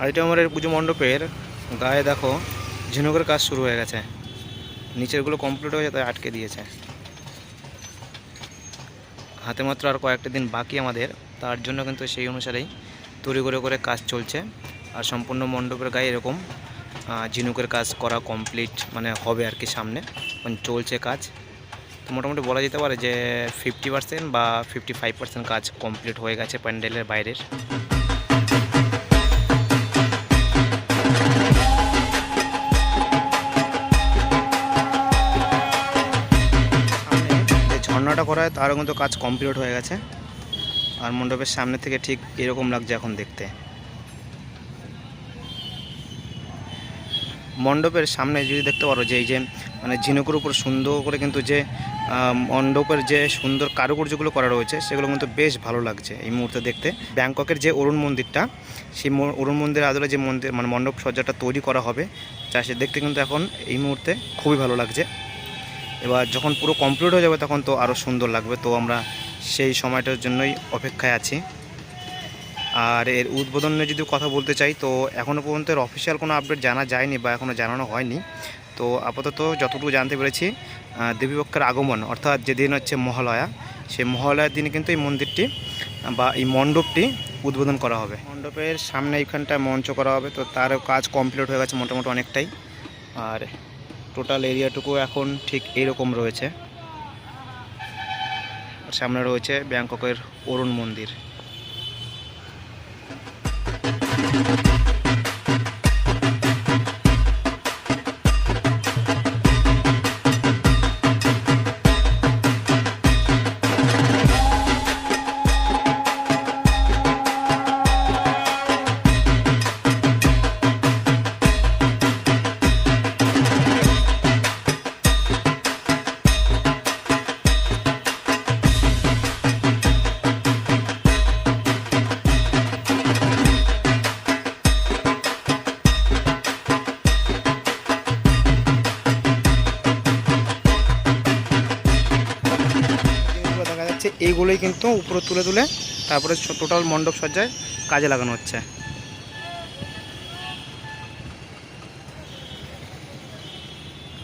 আদিত্য আমাদের পুজো মণ্ডপের গায়ে দেখো ঝিনুকের কাজ শুরু হয়ে গেছে। নিচেরগুলো কমপ্লিট হয়ে তাই আটকে দিয়েছে। হাতে মাত্র আর কয়েকটা দিন বাকি আমাদের, তার জন্য কিন্তু সেই অনুসারেই তৈরি করে করে কাজ চলছে। আর সম্পূর্ণ মণ্ডপের গায়ে এরকম ঝিনুকের কাজ করা কমপ্লিট মানে হবে আর কি সামনে। এখন চলছে কাজ। তো মোটামুটি বলা যেতে পারে যে ফিফটি পার্সেন্ট বা ফিফটি ফাইভ পার্সেন্ট কাজ কমপ্লিট হয়ে গেছে প্যান্ডেলের বাইরের। করা হয় তারও কিন্তু কাজ কমপ্লিট হয়ে গেছে। আর মণ্ডপের সামনে থেকে ঠিক এরকম লাগছে এখন দেখতে। মণ্ডপের সামনে যদি দেখতে পারো যে এই যে মানে ঝিনুকের উপর সুন্দর করে কিন্তু যে মণ্ডপের যে সুন্দর কারুকার্যগুলো করা রয়েছে, সেগুলো কিন্তু বেশ ভালো লাগছে এই মুহূর্তে দেখতে। ব্যাংককের যে অরুণ মন্দিরটা, সেই অরুণ মন্দিরের আদলে যে মন্দির মানে মণ্ডপ সজ্জাটা তৈরি করা হবে যা সে দেখতে কিন্তু এখন এই মুহূর্তে খুবই ভালো লাগছে। এবার যখন পুরো কমপ্লিট হয়ে যাবে তখন তো আরও সুন্দর লাগবে। তো আমরা সেই সময়টার জন্যই অপেক্ষায় আছি। আর এর উদ্বোধন নিয়ে যদি কথা বলতে চাই, তো এখনও পর্যন্ত এর অফিসিয়াল কোনো আপডেট জানা যায়নি বা এখনও জানানো হয়নি। তো আপাতত যতটুকু জানতে পেরেছি দেবীপক্ষের আগমন, অর্থাৎ যেদিন হচ্ছে মহালয়া, সেই মহালয়ার দিনে কিন্তু এই মন্দিরটি, বা এই মণ্ডপটি উদ্বোধন করা হবে। মণ্ডপের সামনে এইখানটায় মঞ্চ করা হবে, তো তারও কাজ কমপ্লিট হয়ে গেছে মোটামুটি অনেকটাই। আর টোটাল এরিয়াটুকু এখন ঠিক এইরকম রয়েছে। সামনে রয়েছে ব্যাংককের অরুণ মন্দির। যাচ্ছে এইগুলোই কিন্তু উপরে তুলে তুলে তারপরে টোটাল মণ্ডপ সজ্জায় কাজে লাগানো হচ্ছে।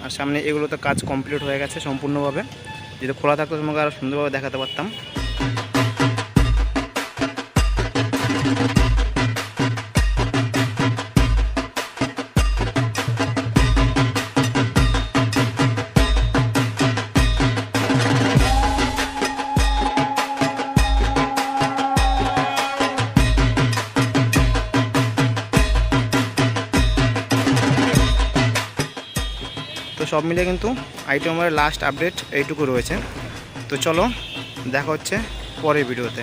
আর সামনে এগুলো তো কাজ কমপ্লিট হয়ে গেছে সম্পূর্ণভাবে। যদি খোলা থাকতো তোমাকে আরও সুন্দরভাবে দেখাতে পারতাম। সব মিলে কিন্তু আইটেমের লাস্ট আপডেট এইটুকু রয়েছে। তো চলো দেখা হচ্ছে পরের ভিডিওতে।